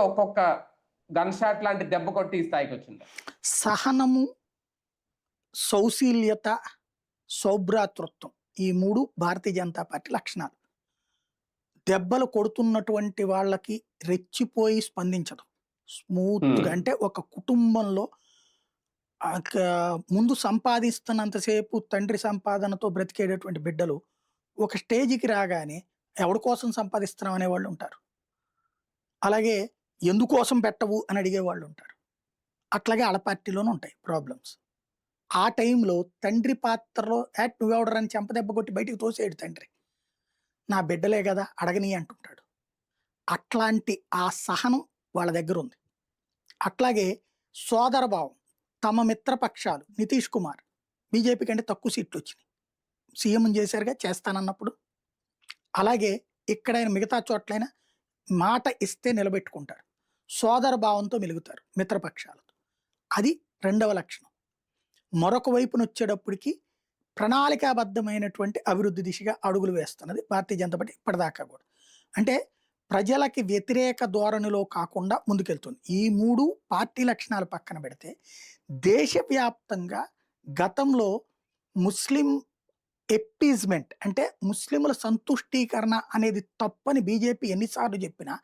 ఒక్కొక్క gun shot లాంటి దెబ్బ కొట్టి ఈ స్థాయికి వచ్చింది. సహనము సౌశీల్యత సౌభ్రాతృత్వం ఈ మూడు భారతీయ జనతా పార్టీ లక్షణాలు. దెబ్బలు కొడుతున్నటువంటి వాళ్ళకి రెచ్చిపోయి స్పందించడం స్మూత్గా. అంటే ఒక కుటుంబంలో ముందు సంపాదిస్తున్నంతసేపు తండ్రి సంపాదనతో బ్రతికేటటువంటి బిడ్డలు ఒక స్టేజ్కి రాగానే ఎవరి కోసం సంపాదిస్తున్నాం అనే వాళ్ళు ఉంటారు. అలాగే ఎందుకోసం పెట్టవు అని అడిగే వాళ్ళు ఉంటారు అట్లాగే ఆడ పార్టీలోనే ఉంటాయి ప్రాబ్లమ్స్. ఆ టైంలో తండ్రి పాత్రలో యాట్ నువ్వెవడరని చెంపదెబ్బ కొట్టి బయటికి తోసేయడు తండ్రి. నా బిడ్డలే కదా అడగని అంటుంటాడు. అట్లాంటి ఆ సహనం వాళ్ళ దగ్గర ఉంది అట్లాగే సోదరభావం తమ మిత్రపక్షాలు నితీష్ కుమార్ బీజేపీ కంటే తక్కువ సీట్లు వచ్చినాయి సీఎం చేశారుగా చేస్తానన్నప్పుడు. అలాగే ఇక్కడైనా మిగతా చోట్లైనా మాట ఇస్తే నిలబెట్టుకుంటారు. సోదర భావంతో మెలుగుతారు మిత్రపక్షాలతో. అది రెండవ లక్షణం. మరొక వైపున వచ్చేటప్పటికి ప్రణాళికాబద్ధమైనటువంటి అభివృద్ధి దిశగా అడుగులు వేస్తున్నది భారతీయ జనతా పార్టీ ఇప్పటిదాకా కూడా. అంటే ప్రజలకి వ్యతిరేక ధోరణిలో కాకుండా ముందుకెళ్తుంది. ఈ మూడు పార్టీ లక్షణాలు పక్కన పెడితే దేశవ్యాప్తంగా గతంలో ముస్లిం ఎప్పీజ్మెంట్ అంటే ముస్లింల సంతుష్టీకరణ అనేది తప్పని బీజేపీ ఎన్నిసార్లు చెప్పినా